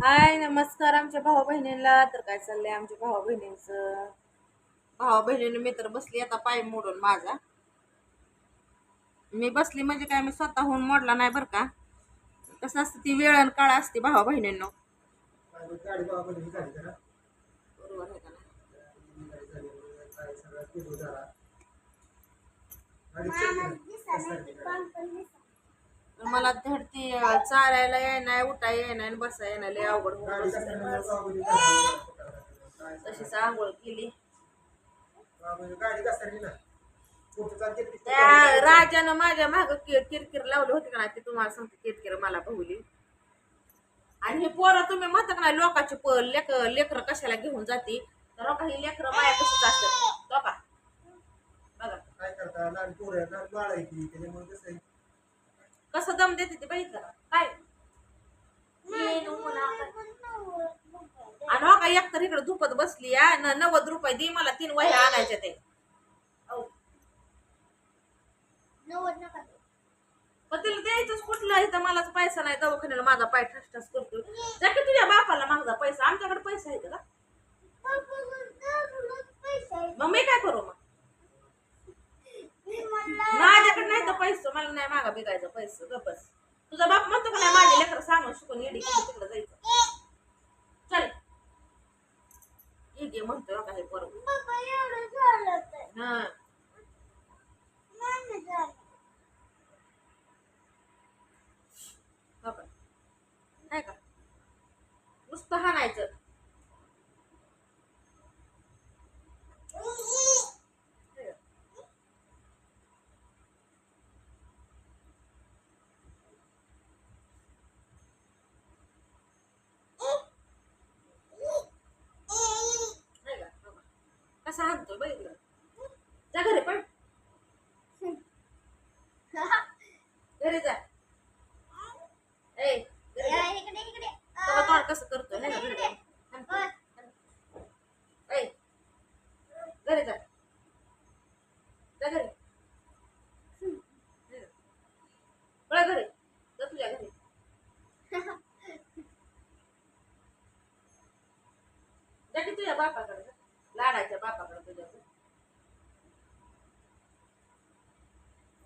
हाय नमस्कार आमच्या भाऊ बहिणींना. तर काय चाललंय आमच्या भाऊ बहिणींचं? भाऊ बहिणीने मी तर बसली आता पाय मोडून माझा. मी बसली म्हणजे काय मी स्वतःहून मोडला नाही बरं का. कसं असतं ती वेळ आणि काळ असते भाऊ बहिणींनो. बरोबर आहे का नाही? मला धडती चारायला चालायला येणार उठा येणार आणि बसा येणार लय अवघड होऊन तशीच आंघोळ केली. त्या राजानं माझ्या माग किरकिर लावली होती का नाही ते तुम्हाला सांगते किरकिर मला बहुली आणि हे पोरं तुम्ही म्हणता का नाही लोकांची प लेक लेकरं कशाला घेऊन जाते? तर काही ही लेकरं माया कशीच असतात लोका बघा. काय करता? लहान पोरं लहान बाळ आहे ती त्याच्यामुळे कसं आहे? कसं दम देते ते बघितलं? काय? आणि हो का एक तर इकडे धुपत बसली या न नव्वद रुपये दे मला तीन वह्या आणायच्या ते. पण तिला द्यायचंच कुठलं इथं मलाच पैसा नाही दवाखान्याला माझा पाय ठस ठस करतो जा की तुझ्या बापाला माझा पैसा आमच्याकडे पैसा आहे का? मग मी काय करू मग माझ्याकडे नाही तर पैसे मला नाही मागा बिगायचं पैसे गप बस. तुझा बाप म्हणतो का नाही माझ्या लेकर सांगून शिकून येडी तिकडे जायचं? चल. ये म्हणतोय का हे बरोबर हो का? नाही का नुसतं हाणायचं नाही का? हो का? कसा हाणतोय बघितलं जा घरी पण. घरी जा. ए. तेव्हा तोंड कसं करतोय नाही का घरी जा. ए, घरी जा. जा घरी पळा घरी जा तुझ्या घरी जा की तुझ्या बापाकडे जा. लाडाच्या बापाकडे तुझ्या जा.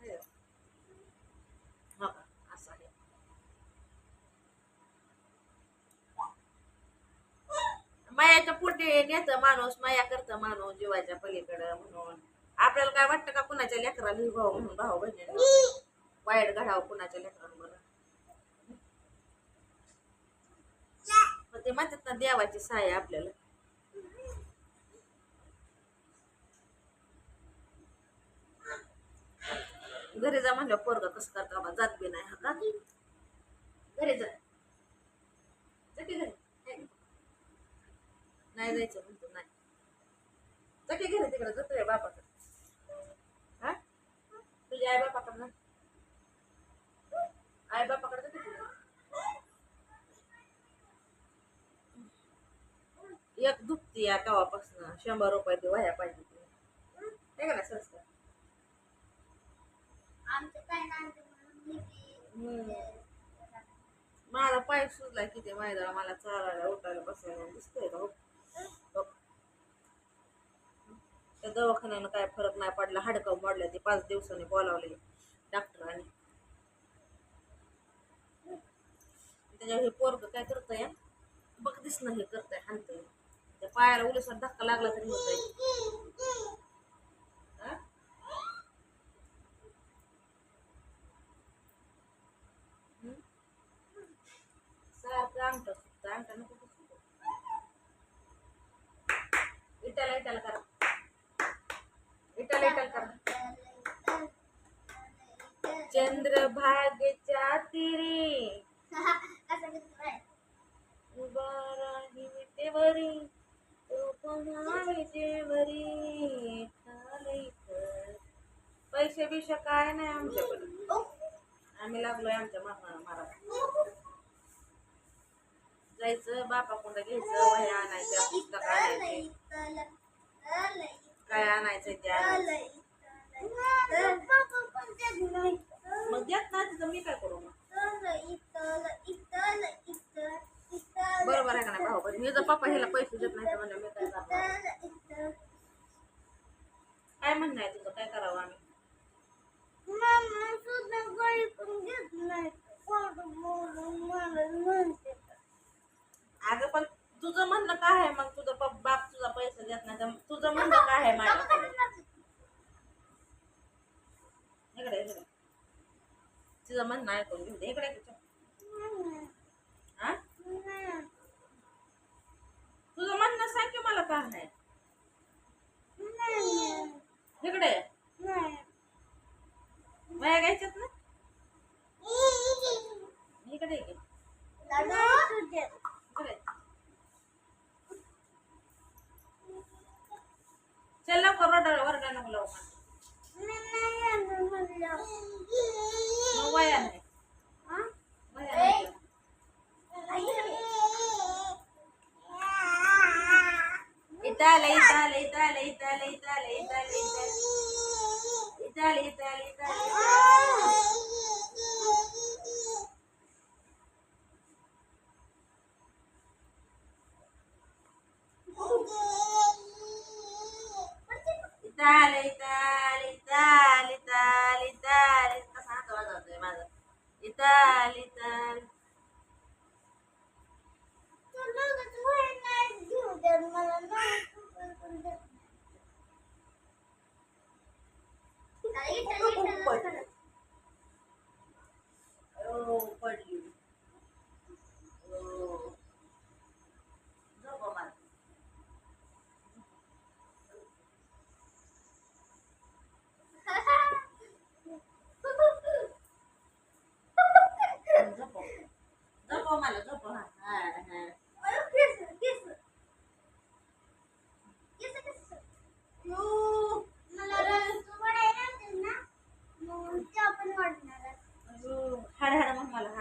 हे. हो का? असं आहे मायाच्या पोटी नेतं माणूस माया करतं माणूस जीवाच्या पलीकडं म्हणून. आपल्याला काय वाटतं का कुणाच्या लेकराला भाऊ म्हणून भाऊ बहिणी वाईट घडावं कुणाच्या लेकरांवर पण ते म्हणतात ना देवाची साय आपल्याला. घरी जा म्हणलं पोरगा कसं करता? जात बी नाही हा का? घरी जा की घरी हे. नाही जायचं म्हणतो नाही. जा की घरी तिकडे जातो बापाकडे. हा? तुझ्या आई बापाकडे ना आई बापाकडे? एक दुखती या गावापासून शंभर रुपये दे वह्या पाहिजे हे का ना संस्कार. माझा पाय सुजला किती माहिती मला चालायला उठायला बसायला. दिसतोय का हो? हो. त्या दवाखान्यानं काय फरक नाही पडला हाडकं मोडलं ते पाच दिवसांनी बोलावले डॉक्टरांनी. त्याच्यावर हे पोरग काय करतंय बघ दिसणं हे करतंय हाणतंय. त्या पायाला उलसा धक्का लागला तरी होतंय. चंद्रभागेच्या तिरी. उभा राही विटेवरी तो पुन्हा इथं. पैसे बिशे काय नाही आमच्याकडे. आम्ही लागलोय आमच्या मामा मारा जायचं बापा कोणतं घ्यायचं वह्या आणायच्या पुस्तक आणायचे. काय आणायचं ते पप्पा हिला पैसे देत नाही तर म्हणजे मी काय करणार? काय म्हणणं आहे तुझं? काय करावं आम्ही? अगं पण तुझं म्हणणं काय आहे मग? तुझं बाप तुझा पैसे देत नाही तर तुझं म्हणणं काय आहे माझ्याकडे इकडे इकडे. तुझं म्हणणं ऐकून घेऊ दे इकडे इकडे. हा तुझं म्हणणं सांग की मला काय आहे इकडे वया घ्यायच्यात ना इकडे ये की. इकडे चल लवकर रोड वर्गा नको लवकर मग वया नाही वया नाही इथं आलं इथं आलं इथं आलं इथं आलं इथं आलं इथं आलं इथं आलं इथं आलं इथं आलं इथं आलं हर हर मग मला.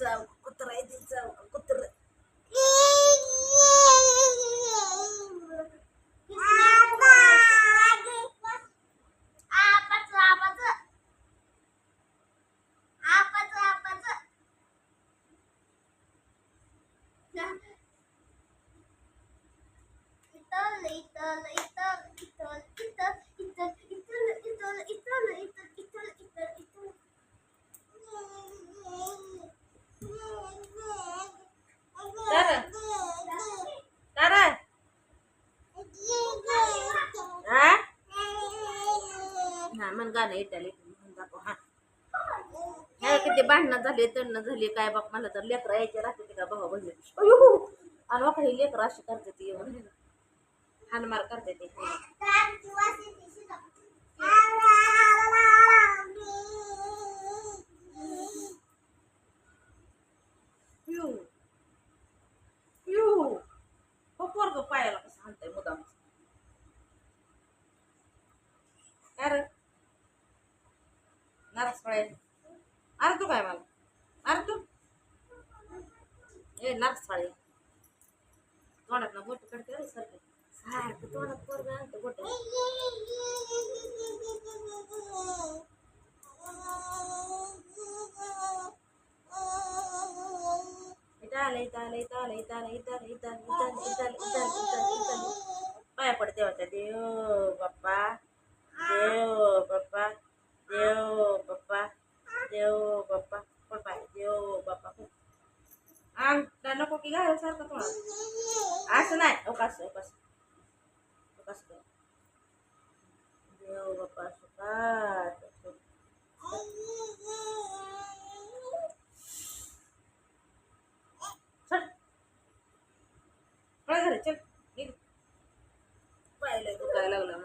sama aku apa sama aku ter Little, little. तर हा? हा मन गाणं इटाली म्हणून दाखव हा नाही किती भांडणं झाली तणणं झाली काय बाप मला तर लेकरं यायचे राहते ते का भाऊ बहिणी अयो आणि मग काही लेकरं अशी करते ती येऊन हानमार करते ते benar sekali. Tuan, aku mau tukar ke sana. Sar, aku tuan aku orang. Tukar. Ita, ita, ita, ita, ita, ita, ita, ita, ita, ita, ita, ita, ita, ita, ita, ita, ita, ita, ita, Tigahan, saan ka ito? Ah, sanay. Ukas, ukas. Ukas ko. Ayaw, ukas, ukas. Saan? Pala ka rin, saan? Dito. Pala, ito ka, alaw lang.